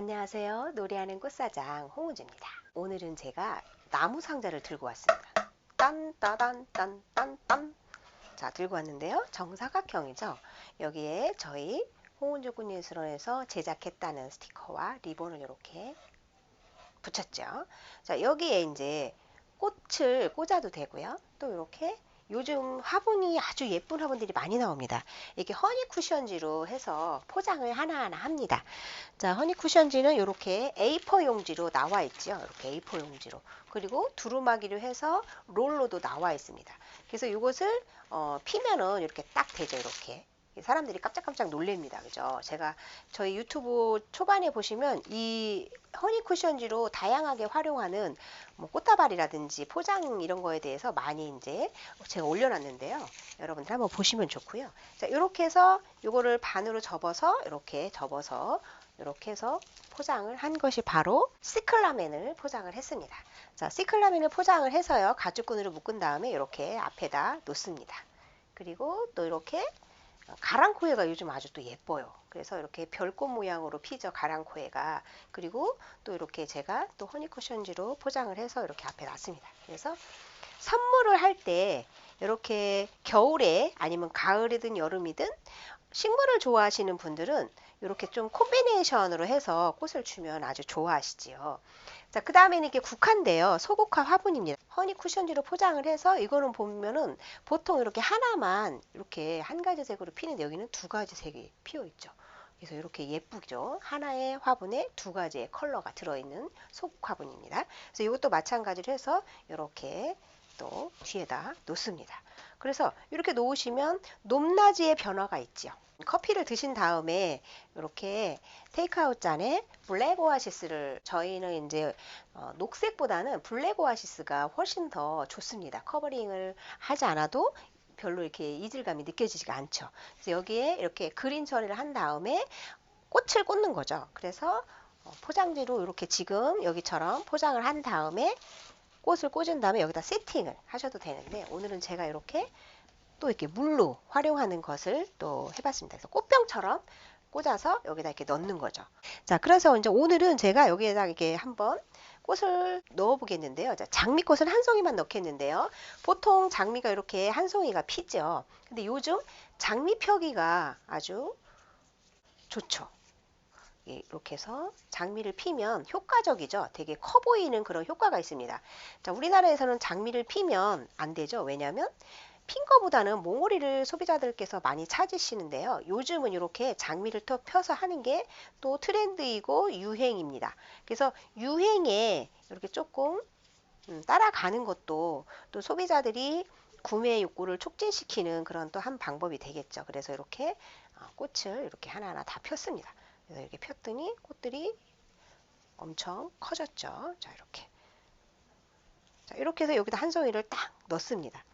안녕하세요. 노래하는 꽃사장 홍우주입니다. 오늘은 제가 나무 상자를 들고 왔습니다. 딴따단딴딴딴 자 들고 왔는데요. 정사각형이죠. 여기에 저희 홍은주 군예술원에서 제작했다는 스티커와 리본을 이렇게 붙였죠. 자 여기에 이제 꽃을 꽂아도 되고요. 또 이렇게 요즘 화분이 아주 예쁜 화분들이 많이 나옵니다. 이게 허니 쿠션지로 해서 포장을 하나하나 합니다. 자, 허니 쿠션지는 이렇게 A4 용지로 나와 있죠. 이렇게 A4 용지로. 그리고 두루마기로 해서 롤로도 나와 있습니다. 그래서 이것을 어, 피면은 이렇게 딱 되죠. 이렇게. 사람들이 깜짝깜짝 놀랍니다. 그죠? 제가 저희 유튜브 초반에 보시면 이 허니 쿠션지로 다양하게 활용하는 뭐 꽃다발이라든지 포장 이런 거에 대해서 많이 이제 제가 올려놨는데요. 여러분들 한번 보시면 좋고요. 자, 이렇게 해서 이거를 반으로 접어서 이렇게 접어서 이렇게 해서 포장을 한 것이 바로 시클라멘을 포장을 했습니다. 자, 시클라멘을 포장을 해서요. 가죽끈으로 묶은 다음에 이렇게 앞에다 놓습니다. 그리고 또 이렇게 가랑코에가 요즘 아주 또 예뻐요. 그래서 이렇게 별꽃 모양으로 피죠. 가랑코에가. 그리고 또 이렇게 제가 또 허니쿠션지로 포장을 해서 이렇게 앞에 놨습니다. 그래서 선물을 할 때 이렇게 겨울에 아니면 가을이든 여름이든 식물을 좋아하시는 분들은 이렇게 좀 콤비네이션으로 해서 꽃을 주면 아주 좋아하시지요. 자, 그 다음에는 이게 국화인데요. 소국화 화분입니다. 허니 쿠션지로 포장을 해서 이거는 보면은 보통 이렇게 하나만 이렇게 한 가지 색으로 피는데 여기는 두 가지 색이 피어 있죠. 그래서 이렇게 예쁘죠. 하나의 화분에 두 가지의 컬러가 들어있는 속 화분입니다. 그래서 이것도 마찬가지로 해서 이렇게 또 뒤에다 놓습니다. 그래서 이렇게 놓으시면 높낮이의 변화가 있죠. 커피를 드신 다음에 이렇게 테이크아웃 잔에 블랙 오아시스를 저희는 이제 어, 녹색보다는 블랙 오아시스가 훨씬 더 좋습니다. 커버링을 하지 않아도 별로 이렇게 이질감이 느껴지지가 않죠. 그래서 여기에 이렇게 그린 처리를 한 다음에 꽃을 꽂는 거죠. 그래서 어, 포장지로 이렇게 지금 여기처럼 포장을 한 다음에 꽃을 꽂은 다음에 여기다 세팅을 하셔도 되는데 오늘은 제가 이렇게 또 이렇게 물로 활용하는 것을 또 해봤습니다. 그래서 꽃병처럼 꽂아서 여기다 이렇게 넣는 거죠. 자, 그래서 이제 오늘은 제가 여기에다 이렇게 한번 꽃을 넣어 보겠는데요. 자, 장미꽃을 한 송이만 넣겠는데요. 보통 장미가 이렇게 한 송이가 피죠. 근데 요즘 장미 펴기가 아주 좋죠. 예, 이렇게 해서 장미를 피면 효과적이죠. 되게 커 보이는 그런 효과가 있습니다. 자, 우리나라에서는 장미를 피면 안 되죠. 왜냐하면 핀 거보다는 몽오리를 소비자들께서 많이 찾으시는데요. 요즘은 이렇게 장미를 또 펴서 하는 게 또 트렌드이고 유행입니다. 그래서 유행에 이렇게 조금 음, 따라가는 것도 또 소비자들이 구매 욕구를 촉진시키는 그런 또 한 방법이 되겠죠. 그래서 이렇게 어, 꽃을 이렇게 하나하나 다 폈습니다. 그래서 이렇게 폈더니 꽃들이 엄청 커졌죠. 자, 이렇게. 자, 이렇게 해서 여기다 한 송이를 딱 넣습니다.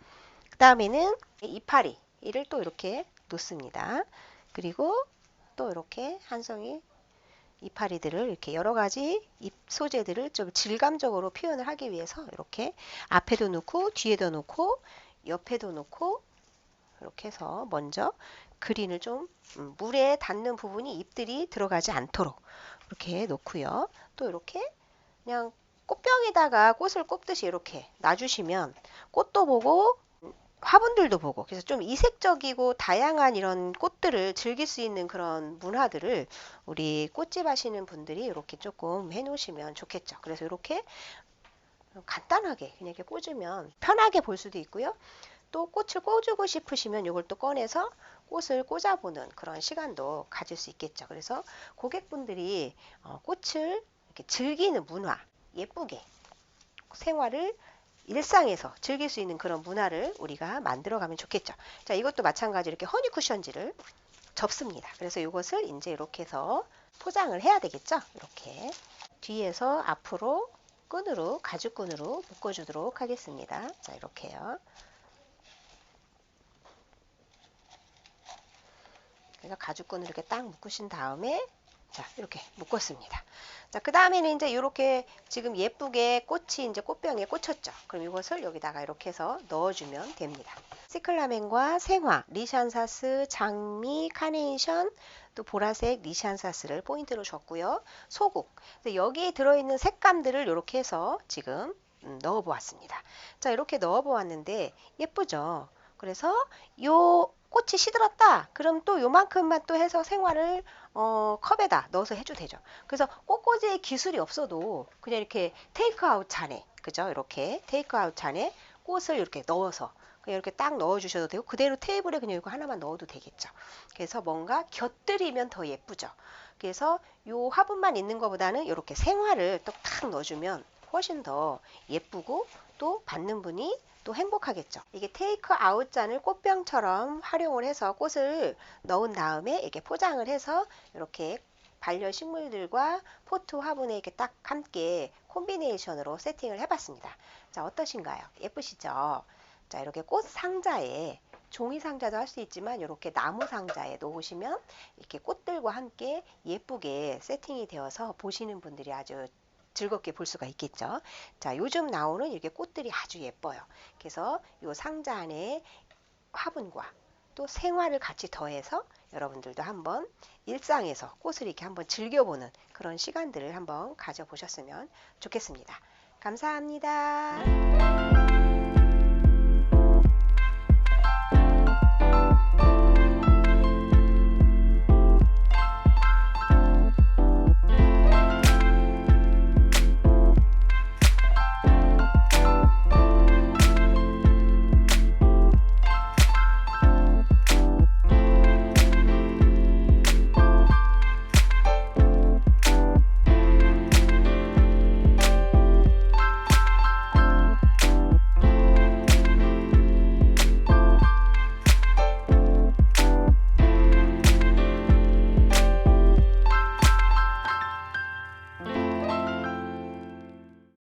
그 다음에는 이파리 이를 또 이렇게 놓습니다. 그리고 또 이렇게 한 송이 이파리들을 이렇게 여러 가지 잎 소재들을 좀 질감적으로 표현을 하기 위해서 이렇게 앞에도 놓고 뒤에도 놓고 옆에도 놓고 이렇게 해서 먼저 그린을 좀 음, 물에 닿는 부분이 잎들이 들어가지 않도록 이렇게 놓고요. 또 이렇게 그냥 꽃병에다가 꽃을 꼽듯이 이렇게 놔주시면 꽃도 보고 화분들도 보고 그래서 좀 이색적이고 다양한 이런 꽃들을 즐길 수 있는 그런 문화들을 우리 꽃집 하시는 분들이 이렇게 조금 해 놓으시면 좋겠죠. 그래서 이렇게 간단하게 그냥 이렇게 꽂으면 편하게 볼 수도 있고요. 또 꽃을 꽂고 싶으시면 이걸 또 꺼내서 꽃을 꽂아보는 그런 시간도 가질 수 있겠죠. 그래서 고객분들이 어, 꽃을 이렇게 즐기는 문화, 예쁘게 생활을 일상에서 즐길 수 있는 그런 문화를 우리가 만들어 가면 좋겠죠. 자, 이것도 마찬가지로 이렇게 허니 쿠션지를 접습니다. 그래서 이것을 이제 이렇게 해서 포장을 해야 되겠죠. 이렇게 뒤에서 앞으로 끈으로 가죽끈으로 묶어주도록 하겠습니다. 자, 이렇게요. 그래서 가죽끈을 이렇게 딱 묶으신 다음에 자, 이렇게 묶었습니다. 자, 그 다음에는 이제 이렇게 지금 예쁘게 꽃이 이제 꽃병에 꽂혔죠. 그럼 이것을 여기다가 이렇게 해서 넣어주면 됩니다. 시클라멘과 생화, 리샨사스, 장미, 카네이션, 또 보라색 리샨사스를 포인트로 줬고요. 소국. 여기에 들어있는 색감들을 이렇게 해서 지금 음, 넣어 보았습니다. 자, 이렇게 넣어 보았는데 예쁘죠? 그래서 요 꽃이 시들었다. 그럼 또 요만큼만 또 해서 생화를 어, 컵에다 넣어서 해도 되죠. 그래서 꽃꽂이의 기술이 없어도 그냥 이렇게 테이크아웃 잔에 그죠? 이렇게 테이크아웃 잔에 꽃을 이렇게 넣어서 그냥 이렇게 딱 넣어 주셔도 되고 그대로 테이블에 그냥 이거 하나만 넣어도 되겠죠. 그래서 뭔가 곁들이면 더 예쁘죠. 그래서 요 화분만 있는 것보다는 이렇게 생화를 또탁 넣어주면 훨씬 더 예쁘고 또 받는 분이 또 행복하겠죠. 이게 테이크 아웃 잔을 꽃병처럼 활용을 해서 꽃을 넣은 다음에 이렇게 포장을 해서 이렇게 반려 식물들과 포트 화분에 이렇게 딱 함께 콤비네이션으로 세팅을 해봤습니다. 자, 어떠신가요? 예쁘시죠? 자, 이렇게 꽃 상자에 종이 상자도 할 수 있지만 이렇게 나무 상자에 놓으시면 이렇게 꽃들과 함께 예쁘게 세팅이 되어서 보시는 분들이 아주 즐겁게 볼 수가 있겠죠. 자, 요즘 나오는 이렇게 꽃들이 아주 예뻐요. 그래서 이 상자 안에 화분과 또 생화를 같이 더해서 여러분들도 한번 일상에서 꽃을 이렇게 한번 즐겨보는 그런 시간들을 한번 가져보셨으면 좋겠습니다. 감사합니다.